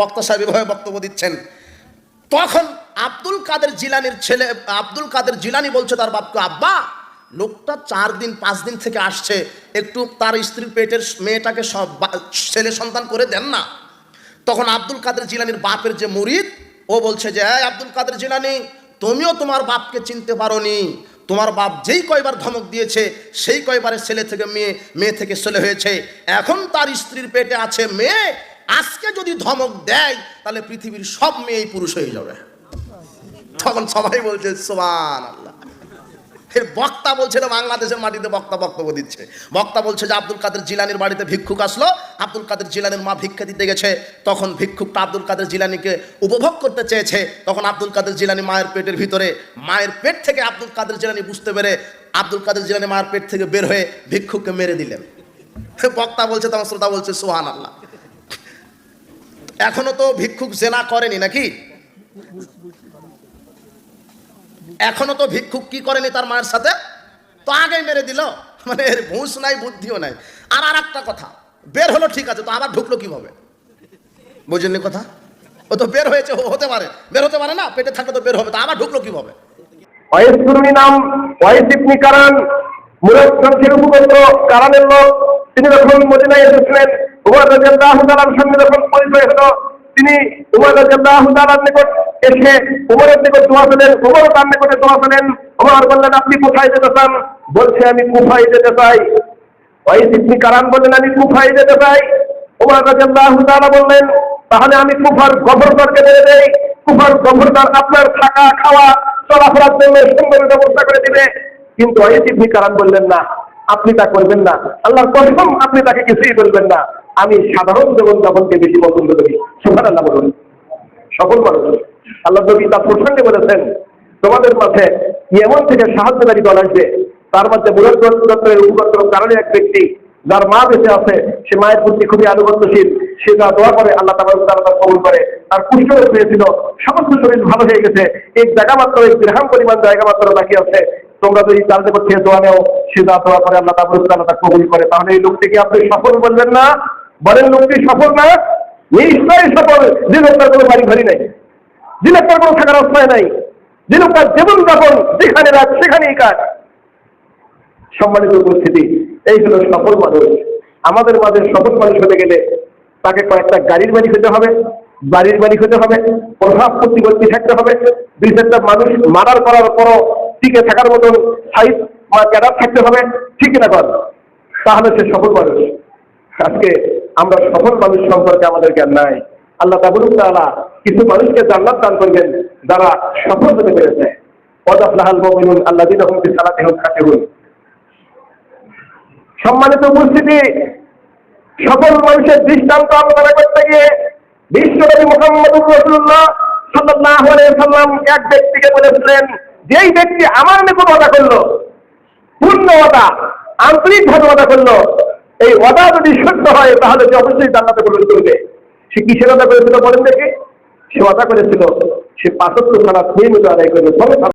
বক্তা সাহেব এভাবে বক্তব্য দিচ্ছেন। তখন আব্দুল কাদের জিলানির ছেলে, আব্দুল কাদের জিলানি বলছে তার বাপকে, আব্বা, লোকটা চার দিন, পাঁচ দিন থেকে আসছে। একটু তার স্ত্রীর পেটের মেয়েটাকে ছেলে সন্তান করে দেন না। তখন আব্দুল কাদের জিলানির বাপের যে মুরিদ, ও বলছে যে হ্যাঁ আব্দুল কাদের জিলানি, তুমিও তোমার বাপকে চিনতে পারোনি। তোমার বাপ যেই কয়বার ধমক দিয়েছে, সেই কয়বারে ছেলে থেকে মেয়ে মেয়ে থেকে ছেলে হয়েছে। এখন তার স্ত্রীর পেটে আছে মেয়ে আজকে যদি ধমক দেয়, তাহলে পৃথিবীর সব মেয়েই পুরুষ হয়ে যাবে। তখন সবাই বলছে সোমান আল্লাহ বক্তা বলছে না বাংলাদেশের মাটিতে বক্তা বক্তব্য দিচ্ছে। বক্তা বলছে যে, আব্দুল কাদের জিলানির বাড়িতে ভিক্ষুক আসলো। আব্দুল কাদের জিলানির মা ভিক্ষা দিতে গেছে। তখন ভিক্ষুকটা আব্দুল কাদের জিলানিকে উপভোগ করতে চেয়েছে। তখন আব্দুল কাদের জিলানি মায়ের পেটের ভিতরে, মায়ের পেট থেকে আব্দুল কাদের জিলানি বুঝতে পেরে আব্দুল কাদের জিলানি মায়ের পেট থেকে বের হয়ে ভিক্ষুককে মেরে দিলেন। বক্তা বলছে, তখন শ্রোতা বলছে সোহান আল্লাহ এখনও তো ভিক্ষুক জেনা করেনি নাকি এখনও তো ভিক্ষুক কি করেনি তার মায়ের সাথে তো আগেই মেরে দিল মানে এর নাই বুদ্ধিও নাই আর আর একটা কথা বের হলো ঠিক আছে তো আবার ঢুকলো কীভাবে বুঝলেন কথা ও তো বের হয়েছে হতে পারে বের হতে পারে না পেটে থাকলে তো বের হবে তো আবার ঢুকলো কীভাবে ওয়েস কুরুনি নাম ইবনি মুরাদ কারানের লোক তিনি যখন মদিনায় এসেছিলেন উমর রাদিয়াল্লাহু তাআলার সঙ্গে যখন পরিচয় হলো, তিনি উমর রাদিয়াল্লাহু তাআলার নিকট এসে উমরের নিকট দোয়া পেলেন, উমর তার নিকটে দোয়া পেলেন, উমর বললেন, আপনি কোথায় যেতে চান? বলছে, আমি কুফায় যেতে চাই। ওয়েস ইবনি কারান বললেন, আমি কুফায় যেতে চাই। উমর রাদিয়াল্লাহু তাআলা বললেন, তাহলে আমি কুফার গভর্নরকে বলে দেই। কুফার গভর্নর আপনার থাকা, খাওয়া, চলাফেরার জন্য সুন্দর ব্যবস্থা করে দিবে। কিন্তু অয়েস ইবনি কারান বললেন, না, আপনি তা করবেন না। আল্লাহর কসম, আপনি তাকে কিছুই বলবেন না। আমি সাধারণ জীবন যাপনকে বেশি পছন্দ করি। সুখান আল্লাহ বলুন। সকল মানুষ। আল্লাহ নবী তার প্রসঙ্গে বলেছেন, তোমাদের মাঝে এমন থেকে সাহায্যকারী দল আসবে। তার মধ্যে মুরব্বরের উপগত্র কারণে এক ব্যক্তি, যার মা বেঁচে আছে, সে মায়ের প্রতি খুবই আনুগত্যশীল। সে যা দোয়া করে, আল্লাহ তারা তার কবুল করে। আর কুষ্ঠ রোগ হয়েছিল, সমস্ত শরীর ভালো হয়ে গেছে। এক জায়গা মাত্র এক গ্রাম পরিমাণ জায়গা মাত্র বাকি আছে। তোমরা যদি তার সে দোয়া নেও, সে যা দোয়া করে, আল্লাহ তারা তার কবুল করে। তাহলে এই লোকটিকে আপনি সফল বলবেন না বলেন লোকটি সফল না, নিশ্চয়ই সফল। যে লোকটার কোনো বাড়ি ঘড়ি নেই। যে লোকটার কোনো থাকার আশ্রয় নাই। যে লোকটার জীবন যাপন যেখানে রাত সেখানেই কাজ সম্মানিত উপস্থিতি, এই হলো সফল মানুষ। আমাদের মাঝে সফল মানুষ হতে গেলে তাকে কয়েকটা গাড়ির মালিক হতে হবে, বাড়ির মালিক হতে হবে প্রভাব প্রতিপত্তি থাকতে হবে। দুই চারটা মানুষ মারার করার পরও টিকে থাকার মতন সাইজ ক্যাডার থাকতে হবে, ঠিক না কর তাহলে সে সফল মানুষ। আজকে আমরা সফল মানুষ সম্পর্কে আমাদের জ্ঞান নাই। আল্লাহ তাবুল তাআলা, কিছু মানুষকে জান্নাত দান করবেন যারা সফল হতে পেরেছে। অদাফলাহাল মুমিনুন আল্লাযীনা হুম বিসালাতিহিম খাশিউন সম্মানিত উপস্থিতি সকল মানুষের দৃষ্টান্ত আলোচনা করতে গিয়ে বিশ্বনবী মোহাম্মদুর রসুল্লাহ আলাইহি সাল্লাম এক ব্যক্তিকে বলেছিলেন, যেই ব্যক্তি আমার নিকট ওয়াদা করল, পূর্ণ ওয়াদা, আন্তরিকভাবে ওয়াদা করল এই ওয়াদা যদি সত্য হয়, তাহলে সে অবশ্যই জান্নাতে প্রবেশ করবে। সে কিসের ওয়াদা করেছিল বলেন দেখে? সে ওয়াদা করেছিল, সে পাঁচত্ব সারা নিয়মিত আদায় করবে